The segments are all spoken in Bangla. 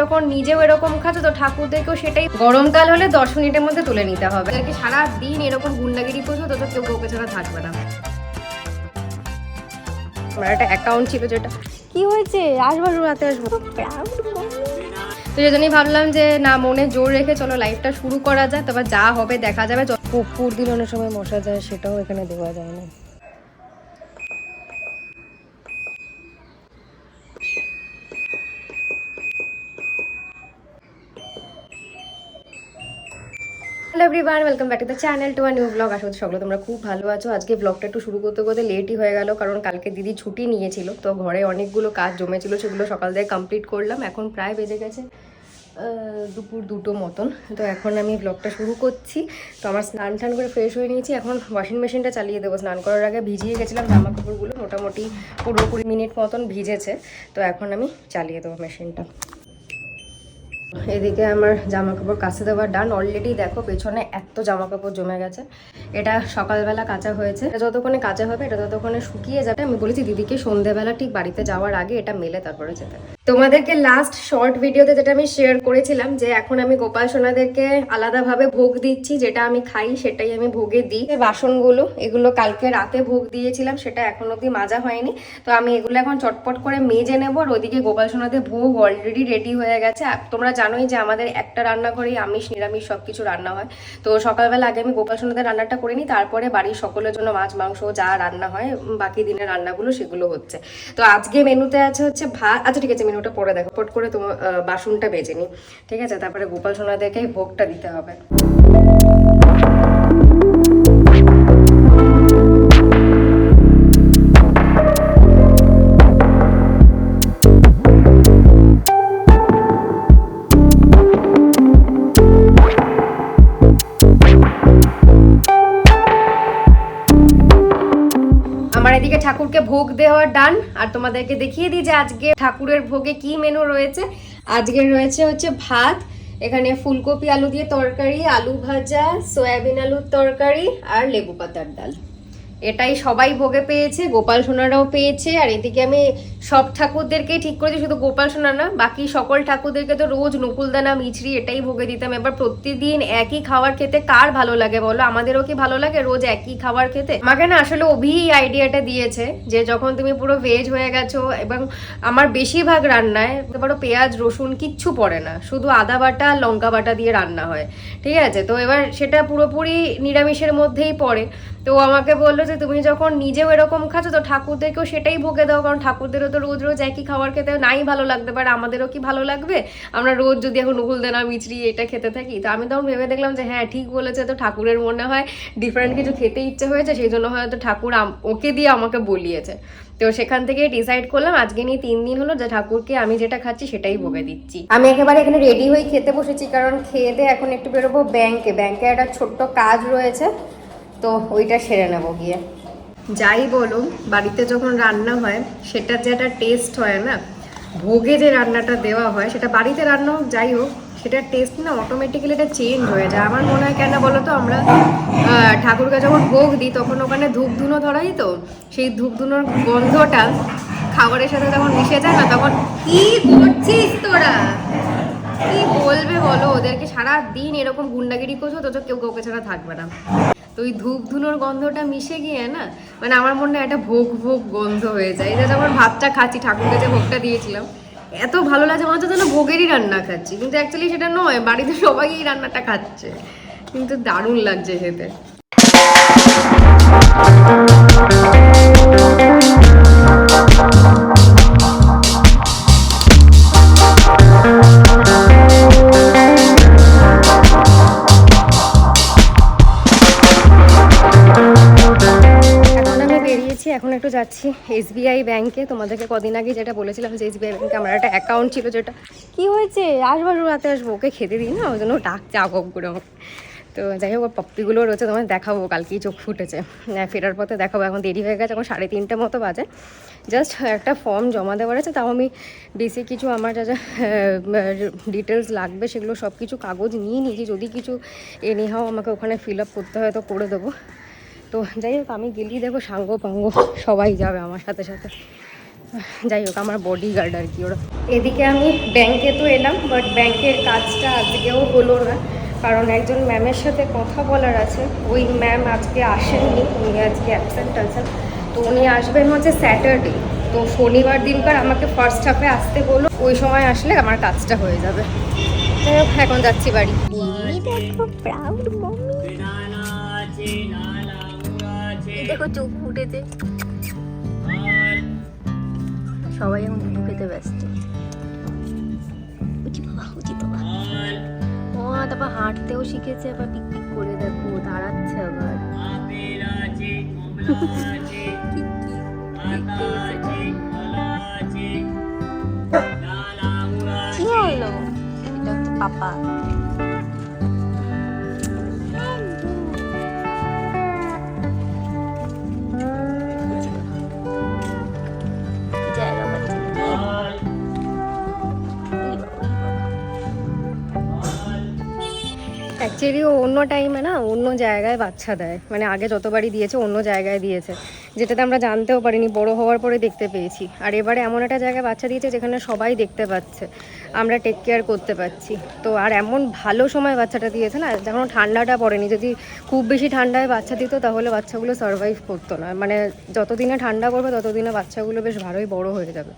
যখন নিজেও এরকম খাচ্ছ, তো ঠাকুরদেরকেও সেটাই গরমকাল হলে দশ মিনিটের মধ্যে তুলে নিতে হবে। এদেরকে সারা দিন এরকম গুন্ডাগিরি করছ, তো কেউ কাউকে ছাড়া থাকবে না। আমার একটা অ্যাকাউন্ট ছিল যেটা কি হয়েছে? আসব রাতে আসব। তো সেজন্যই ভাবলাম যে, না, মনে জোর রেখে চলো লাইফটা শুরু করা যায় তারপর যা হবে দেখা যাবে। কপুর দিলে অনেক সময় মশা যায়, সেটাও এখানে দেওয়া যায় না। Everyone welcome back to the channel to new blog করছি সকলে তোমরা খুব ভালো আছো। আজকে ব্লগটা একটু শুরু করতে করতে লেটই হয়ে গেল, কারণ কালকে দিদি ছুটি নিয়েছিল। তো ঘরে অনেকগুলো কাজ জমেছিল, সেগুলো সকাল থেকে কমপ্লিট করলাম। এখন প্রায় বেজে গেছে দুপুর দুটো মতন। তো এখন আমি ব্লগটা শুরু করছি। তো আমার স্নান টান করে ফ্রেশ হয়ে নিয়েছি। এখন ওয়াশিং মেশিনটা চালিয়ে দেবো। স্নান করার আগে ভিজিয়ে গেছিলাম জামা কাপড়গুলো মোটামুটি পনেরো কুড়ি মিনিট মতন ভিজেছে। তো এখন আমি চালিয়ে দেবো মেশিনটা এদিকে আমার জামা কাপড় কাছে দেওয়ার ডান অলরেডি দেখো পেছনে এত জামা কাপড় জমে গেছে। এটা সকালবেলা কাঁচা হয়েছে। এটা যতক্ষণে কাঁচা হবে, এটা ততক্ষণে শুকিয়ে যাবে। আমি বলেছি দিদিকে সন্ধেবেলা ঠিক বাড়িতে যাওয়ার আগে এটা মেলে তারপরে যেতে। তোমাদেরকে লাস্ট শর্ট ভিডিওতে যেটা আমি শেয়ার করেছিলাম যে এখন আমি গোপাল সোনাদেরকে আলাদাভাবে ভোগ দিচ্ছি, যেটা আমি খাই সেটাই আমি ভোগে দিই। বাসনগুলো, এগুলো কালকে রাতে ভোগ দিয়েছিলাম, সেটা এখন অবধি মাজা হয়নি। তো আমি এগুলো এখন চটপট করে মেজে নেব আর ওইদিকে গোপাল সোনাদের ভোগ অলরেডি রেডি হয়ে গেছে। তোমরা জানোই যে আমাদের একটা রান্না রান্নাঘরেই আমিষ, নিরামিষ সব কিছু রান্না হয়। তো সকালবেলা আগে আমি গোপাল সোনাদের রান্নাটা করে নিই, তারপরে বাড়ির সকলের জন্য মাছ, মাংস যা রান্না হয় বাকি দিনের রান্নাগুলো সেগুলো হচ্ছে। তো আজকে মেনুতে আছে হচ্ছে ভাত আচ্ছা ঠিক আছে মেনুটা পরে দেখো। পট করে তোমার বাসনটা বেজে নি ঠিক আছে? তারপরে গোপাল সোনাদেরকে ভোগটা দিতে হবে। এদিকে ঠাকুরকে ভোগ দেওয়ার ডান আর তোমাদেরকে দেখিয়ে দিই যে আজকে ঠাকুরের ভোগে কি মেনু রয়েছে। আজকে রয়েছে হচ্ছে ভাত, এখানে ফুলকপি আলু দিয়ে তরকারি, আলু ভাজা, সয়াবিন আলুর তরকারি, আর লেবু পাতার ডাল। এটাই সবাই ভোগে পেয়েছে, গোপাল সোনারাও পেয়েছে, আর এদিকে আমি সব ঠাকুরদেরকেই ঠিক করেছি, শুধু গোপাল সোনা না, বাকি সকল ঠাকুরদেরকে তো রোজ নকুলদানা, মিছরি এটাই ভোগে দিতাম। এবার প্রতিদিন একই খাবার খেতে কার ভালো লাগে বলো? আমাদেরও কি ভালো লাগে রোজ একই খাবার খেতে? আমাকে না আসলে অভি আইডিয়াটা দিয়েছে যে যখন তুমি পুরো ভেজ হয়ে গেছো এবং আমার বেশিরভাগ রান্নায় পারো পেঁয়াজ, রসুন কিচ্ছু পড়ে না, শুধু আদা বাটা, লঙ্কা বাটা দিয়ে রান্না হয়, ঠিক আছে? তো এবার সেটা পুরোপুরি নিরামিষের মধ্যেই পড়ে। তো আমাকে বলল যে, তুমি যখন নিজেও এরকম খাচ্ছ, তো ঠাকুরদেরকেও সেটাই ভোগে দাও, কারণ ঠাকুরদেরও তো রোজ রোজ একই খাবার খেতে নাই ভালো লাগতে পারে, আমাদেরও কি ভালো লাগবে? আমরা রোজ যদি এখন নুকুল দেনা মিচড়ি এটা খেতে থাকি। তো আমি তখন ভেবে দেখলাম যে হ্যাঁ ঠিক বলেছে তো ঠাকুরের মনে হয় ডিফারেন্ট কিছু খেতে ইচ্ছে হয়েছে, সেই জন্য হয়তো ঠাকুর ওকে দিয়ে আমাকে বলিয়েছে। তো সেখান থেকে ডিসাইড করলাম, আজকে নিয়ে তিন দিন হলো যে, ঠাকুরকে আমি যেটা খাচ্ছি সেটাই ভোগে দিচ্ছি। আমি একেবারে এখানে রেডি হয়ে খেতে বসেছি, কারণ খেয়ে এখন একটু বেরোবো ব্যাংকে ব্যাংকে একটা ছোট্ট কাজ রয়েছে। তো ওইটা সেরে নেব গিয়ে। যাই বলুন, বাড়িতে যখন রান্না হয়, সেটার যে একটা টেস্ট হয় না, ভোগে যে রান্নাটা দেওয়া হয়, সেটা বাড়িতে রান্না হোক, যাই হোক, সেটার টেস্ট না অটোমেটিক্যালি এটা চেঞ্জ হয়ে যায়। আমার মনে হয় কেন বলো তো, আমরা ঠাকুরকে যখন ভোগ দিই, তখন ওখানে ধূপ ধুনো ধরাই তো, সেই ধূপ ধুনোর গন্ধটা খাবারের সাথে যখন মিশে যায় না, তখন কি করছিস তোরা? কি বলবে বলো? ওদেরকে সারা দিন এরকম গুন্ডাগিরি করছ তো কেউ কাউকে ছাড়া থাকবে না। তো ওই ধূপ ধুনোর গন্ধটা মিশে গিয়ে না মানে আমার মনে একটা ভোগ ভোগ গন্ধ হয়ে যায়। যে যখন ভাতটা খাচ্ছি ঠাকুরকে যে ভোগটা দিয়েছিলাম, এত ভালো লাগছে মনে হচ্ছে যেন ভোগেরই রান্না খাচ্ছি। কিন্তু অ্যাকচুয়ালি সেটা নয়, বাড়িতে সবাই এই রান্নাটা খাচ্ছে। কিন্তু দারুণ লাগছে খেতে। এখন এখন একটু যাচ্ছি এসবিআই ব্যাংকে তোমাদেরকে কদিন আগে যেটা বলেছিলাম যে এসবিআই ব্যাংকে আমার একটা অ্যাকাউন্ট ছিল যেটা। কি হয়েছে? আসব রাতে আসব ওকে খেতে দিই না ওই জন্য ডাকছে আবক করে আমাকে তো যাই হোক ওর পপ্পিগুলো রয়েছে তোমার দেখাবো কালকেই চোখ ফুটেছে। হ্যাঁ, ফেরার পথে দেখাবো এখন দেরি হয়ে গেছে এখন সাড়ে তিনটে মতো বাজে। জাস্ট একটা ফর্ম জমা দেওয়ার আছে তাও আমি বেশি কিছু আমার যা যা ডিটেলস লাগবে সেগুলো সব কিছু কাগজ নিয়ে নিয়েছি। যদি কিছু এনে এনিহাও আমাকে ওখানে ফিল আপ করতে হয় তো করে দেবো। তো যাই হোক, আমি গেলেই দেখো সাঙ্গ পাঙ্গ সবাই যাবে আমার সাথে সাথে। যাই হোক, আমার বডি গার্ড আর কি ওরা। এদিকে আমি ব্যাংকে তো এলাম বাট ব্যাংকের কাজটা আজকেও হলো না। কারণ একজন ম্যামের সাথে কথা বলার আছে। ওই ম্যাম আজকে আসেননি, উনি আজকে অ্যাবসেন্ট আছেন। তো উনি আসবেন হচ্ছে স্যাটারডে তো শনিবার দিনকার আমাকে ফার্স্ট হাফে আসতে বলো ওই সময় আসলে আমার কাজটা হয়ে যাবে। যাই হোক, এখন যাচ্ছি বাড়ি। দেখো প্রাউড মম্মি দেখো চোখ ফুটেছে। সবাই এখন ঘুম খেতে ব্যস্ত। উচি বাবা উচি বাবা। ও, তারপর হাঁটতেও শিখেছে, আবার পিক করে দেখো, দাঁড়াচ্ছে আবার। কি হলো? পাপা। অ্যাকচুয়ালি ও অন্য টাইমে না অন্য জায়গায় বাচ্চা দেয়। মানে আগে যতবারই দিয়েছে অন্য জায়গায় দিয়েছে। যেটাতে আমরা জানতেও পারিনি, বড় হওয়ার পরে দেখতে পেয়েছি। আর এবারে এমন একটা জায়গায় বাচ্চা দিয়েছে যেখানে সবাই দেখতে পাচ্ছে। আমরা টেক কেয়ার করতে পারছি। তো আর এমন ভালো সময় বাচ্চাটা দিয়েছে না, যখন ঠান্ডাটা পড়েনি। যদি খুব বেশি ঠান্ডায় বাচ্চা দিত, তাহলে বাচ্চাগুলো সার্ভাইভ করতো না। মানে যতদিনে ঠান্ডা পড়বে, ততদিনে বাচ্চাগুলো বেশ ভালোই বড় হয়ে যাবে।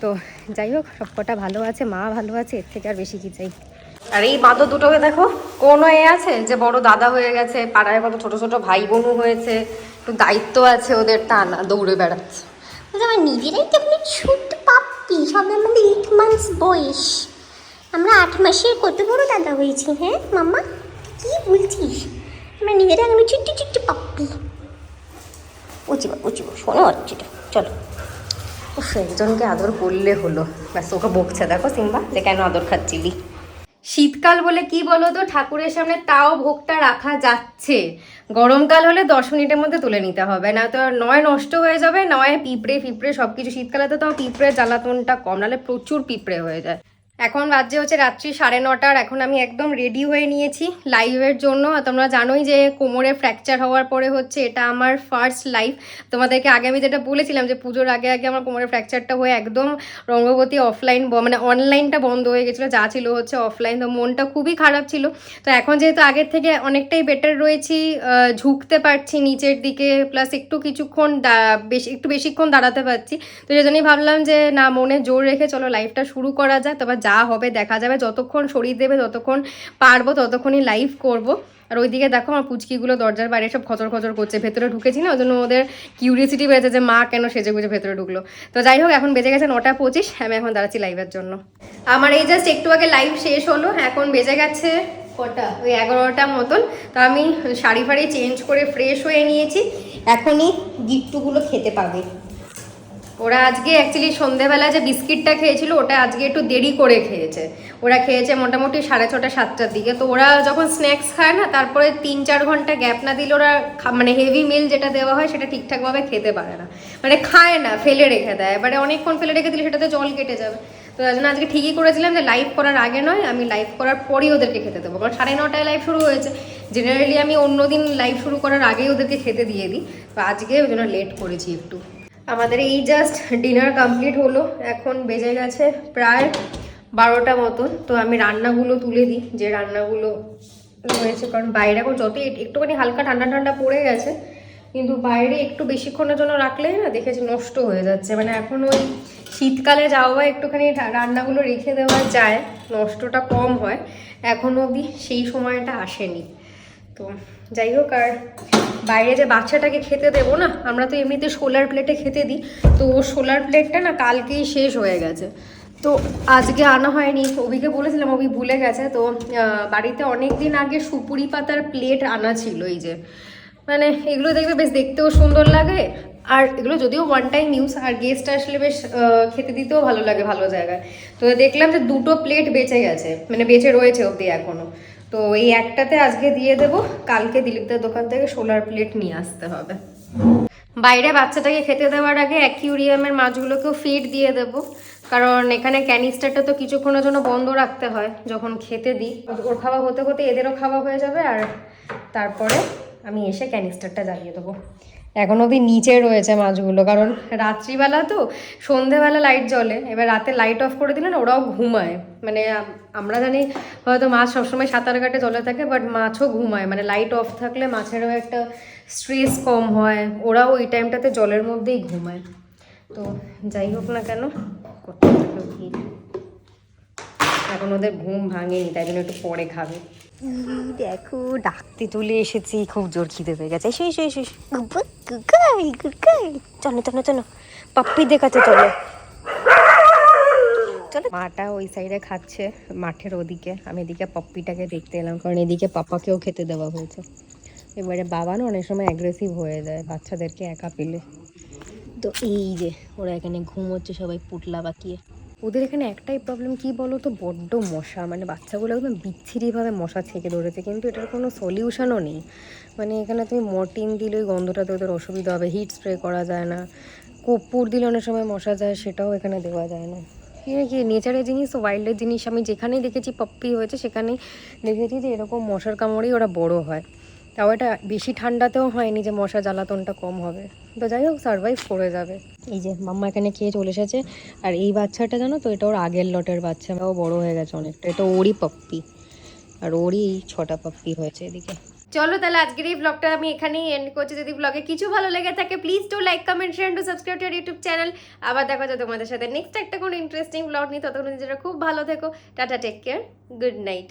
তো যাই হোক, সবকটা ভালো আছে, মা ভালো আছে, এর থেকে আর বেশি কি চাই আর এই বাঁদর দুটোকে দেখো কোনো এ আছে যে বড় দাদা হয়ে গেছে পাড়ায় কত ছোট ছোট ভাই বোনও হয়েছে একটু দায়িত্ব আছে ওদের তা না দৌড়ে বেড়াচ্ছে। বলছে, আমার নিজেরাই তো আপনি ছোট্ট পাপ্পি সবে আমাদের এইট মান্থস বয়স। আমরা আট মাসের কত বড় দাদা হয়েছি হ্যাঁ মাম্মা? কি বলছিস? আমরা নিজেরা এখন ছোট্ট ছোট্ট পাপ্পি উচিবা উচিবা শোনো হচ্ছে চলো। উফ একজনকে আদর করলে হলো। ব্যাস ওকে বকছে। দেখো সিম্বা যে কেন আদর খাচ্ছিলি? শীতকাল বলে কি বলো তো ঠাকুরের সামনে তাও ভোগটা রাখা যাচ্ছে। গরমকাল হলে দশ মিনিটের মধ্যে তুলে নিতে হবে। না তো নয় নষ্ট হয়ে যাবে, নয় পিঁপড়ে ফিপড়ে সব কিছু শীতকালে তো তাও পিঁপড়ে জ্বালাতনটা কম, নাহলে প্রচুর পিঁপড়ে হয়ে যায়। এখন বাজে হচ্ছে রাত্রি সাড়ে নটার এখন আমি একদম রেডি হয়ে নিয়েছি লাইভের জন্য। তোমরা জানোই যে কোমরে ফ্র্যাকচার হওয়ার পরে হচ্ছে এটা আমার ফার্স্ট লাইভ তোমাদেরকে আগে আমি যেটা বলেছিলাম যে পুজোর আগে আগে আমার কোমরে ফ্র্যাকচারটা হয়ে একদম রঙ্গবতী অফলাইন মানে অনলাইনটা বন্ধ হয়ে গেছিল, যা ছিল হচ্ছে অফলাইন তো মনটা খুবই খারাপ ছিল। তো এখন যেহেতু আগের থেকে অনেকটাই বেটার রয়েছি ঝুঁকতে পারছি নিচের দিকে প্লাস একটু কিছুক্ষণ বেশি একটু বেশিক্ষণ দাঁড়াতে পারছি। তো সেই জন্যই ভাবলাম যে না, মনে জোর রেখে চলো লাইভটা শুরু করা যাক। তারপর যা হবে দেখা যাবে, যতক্ষণ শরীর দেবে, ততক্ষণ পারব, ততক্ষণই লাইভ করব। আর ওইদিকে দেখো আমার পুচকিগুলো দরজার বাইরে সব খচর খচর করছে, ভেতরে ঢুকেছি না ওই জন্য ওদের কিউরিয়াসিটি বেড়েছে যে মা কেন সেজে গুজে ভেতরে ঢুকলো। তো যাই হোক, এখন বেজে গেছে নটা পঁচিশ, আমি এখন দাঁড়াচ্ছি লাইভের জন্য। আমার এই জাস্ট একটু আগে লাইভ শেষ হলো, এখন বেজে গেছে কটা? ওই এগারোটা মতন। তো আমি শাড়ি ফাড়ি চেঞ্জ করে ফ্রেশ হয়ে নিয়েছি, এখনই গিট্টুগুলো খেতে পাবে। ওরা আজকে অ্যাকচুয়ালি সন্ধেবেলা যে বিস্কিটটা খেয়েছিল, ওটা আজকে একটু দেরি করে খেয়েছে। ওরা খেয়েছে মোটামুটি সাড়ে ছটা, সাতটার দিকে। তো ওরা যখন স্ন্যাক্স খায় না, তারপরে তিন, চার ঘণ্টা গ্যাপ না দিলে ওরা মানে হেভি মিল যেটা দেওয়া হয়, সেটা ঠিকঠাকভাবে খেতে পারে না। মানে খায় না, ফেলে রেখে দেয়। এবারে অনেকক্ষণ ফেলে রেখে দিলে সেটাতে জল কেটে যাবে। তো তার জন্য আজকে ঠিকই করেছিলাম যে লাইভ করার আগে নয়, আমি লাইভ করার পরেই ওদেরকে খেতে দেবো। কারণ সাড়ে নটায় লাইভ শুরু হয়েছে। জেনারেলি আমি অন্য দিন লাইভ শুরু করার আগেই ওদেরকে খেতে দিয়ে দিই। তো আজকে ওই জন্য লেট করেছি একটু। আমাদের এই জাস্ট ডিনার কমপ্লিট হলো। এখন বেজে গেছে প্রায় বারোটা মতন। তো আমি রান্নাগুলো তুলে দিই, যে রান্নাগুলো রয়েছে কারণ বাইরে এখন যতই একটুখানি হালকা ঠান্ডা ঠান্ডা পড়ে গেছে, কিন্তু বাইরে একটু বেশিক্ষণের জন্য রাখলে না দেখেছি নষ্ট হয়ে যাচ্ছে। মানে এখন ওই শীতকালে যাওয়া একটুখানি রান্নাগুলো রেখে দেওয়া যায়, নষ্টটা কম হয়। এখন অবধি সেই সময়টা আসেনি। তো যাই হোক, আর বাইরে যে বাচ্চাটাকে খেতে দেবো না, আমরা তো এমনিতে সোলার প্লেটে খেতে দিই, তো সোলার প্লেটটা না কালকেই শেষ হয়ে গেছে। তো আজকে আনা হয়নি, অভিকে বলেছিলাম, অভি ভুলে গেছে, তো বাড়িতে অনেক দিন আগে সুপুরি পাতার প্লেট আনা ছিল এই যে। মানে এগুলো দেখবে বেশ দেখতেও সুন্দর লাগে, আর এগুলো যদিও ওয়ান টাইম ইউজ আর গেস্ট আসলে বেশ খেতে দিতেও ভালো লাগে ভালো জায়গায়। তো দেখলাম যে দুটো প্লেট বেঁচে গেছে মানে বেঁচে রয়েছে অবধি এখনও। তো এই একটাতে আজকে দিয়ে দেব। কালকে দিলীপদের দোকান থেকে সোলার প্লেট নিয়ে আসতে হবে। বাইরে বাচ্চাটাকে খেতে দেওয়ার আগে অ্যাকিউরিয়ামের মাছগুলোকেও ফিড দিয়ে দেব। কারণ এখানে ক্যানিস্টারটা তো কিছুক্ষণের জন্য বন্ধ রাখতে হয়, যখন খেতে দিই। ওর খাওয়া হতে হতে এদেরও খাওয়া হয়ে যাবে আর তারপরে আমি এসে ক্যানিস্টারটা জ্বালিয়ে দেবো। এখন অবধি নিচে রয়েছে মাছগুলো, কারণ রাত্রিবেলা তো সন্ধেবেলা লাইট জ্বলে, এবার রাতে লাইট অফ করে দিলে না ওরাও ঘুমায়। মানে আমরা জানি হয়তো মাছ সবসময় সাঁতার কাটে জলে থাকে বাট মাছও ঘুমায়। মানে লাইট অফ থাকলে মাছেরও একটা স্ট্রেস কম হয়, ওরাও ওই টাইমটাতে জলের মধ্যেই ঘুমায়। তো যাই হোক না কেন করতে। এখন ওদের ঘুম ভাঙেনি, তাই জন্য একটু পরে খাবে। দেখো ডাকতে চলে এসেছি খুব জোর খিদে পেয়ে গেছে। এসো। Good girl good girl. চলো চলো চলো। পাপ্পি দেখাতে চলো। চলো। মাটা ওই সাইডে খাচ্ছে মাঠের ওদিকে। আমি এদিকে পপ্পিটাকে দেখতে এলাম কারণ এদিকে পাপাকেও খেতে দেওয়া হয়েছে। এবারে বাবা না অনেক সময় অ্যাগ্রেসিভ হয়ে যায় বাচ্চাদেরকে একা পেলে। তো এই যে ওরা এখানে ঘুমোচ্ছে সবাই পুটলা বাকিয়ে। ওদের এখানে একটাই প্রবলেম কি বলো তো বড্ড মশা। মানে বাচ্চাগুলো একদম বিচ্ছিরিভাবে মশা ছেকে ধরেছে। কিন্তু এটার কোনো সলিউশনও নেই। মানে এখানে তুমি মর্টিন দিলে ওই গন্ধটাতে ওদের অসুবিধা হবে। হিট স্প্রে করা যায় না। কর্পূর দিলে অনেক সময় মশা যায়, সেটাও এখানে দেওয়া যায় না। কি নেচারের জিনিস ওয়াইল্ডের জিনিস, আমি যেখানেই দেখেছি পপ্পি হয়েছে, সেখানেই দেখেছি যে এরকম মশার কামড়েই ওরা বড় হয়। তাও এটা বেশি ঠান্ডাতেও হয়নি যে মশা জ্বালাতনটা কম হবে। তো যাই হোক সার্ভাইভ করে যাবে। এই যে মাম্মা এখানে খেয়ে চলে এসেছে। আর এই বাচ্চাটা জানো তো এটা ওর আগের লটের বাচ্চা। ও বড় হয়ে গেছে অনেকটা। এটা ওরই পপ্পি আর ওরই ছটা পপ্পি হয়েছে এদিকে। চলো তাহলে আজকের এই ব্লগটা আমি এখানেই এন্ড করছি। যদি ব্লগে কিছু ভালো লেগে থাকে please to like comment share to subscribe to YouTube channel আবার দেখা যায় তোমাদের সাথে নেক্সট একটা কোনো ইন্টারেস্টিং ব্লগ নিয়ে। ততক্ষণ নিজেরা খুব ভালো থেকো। Tata take care good night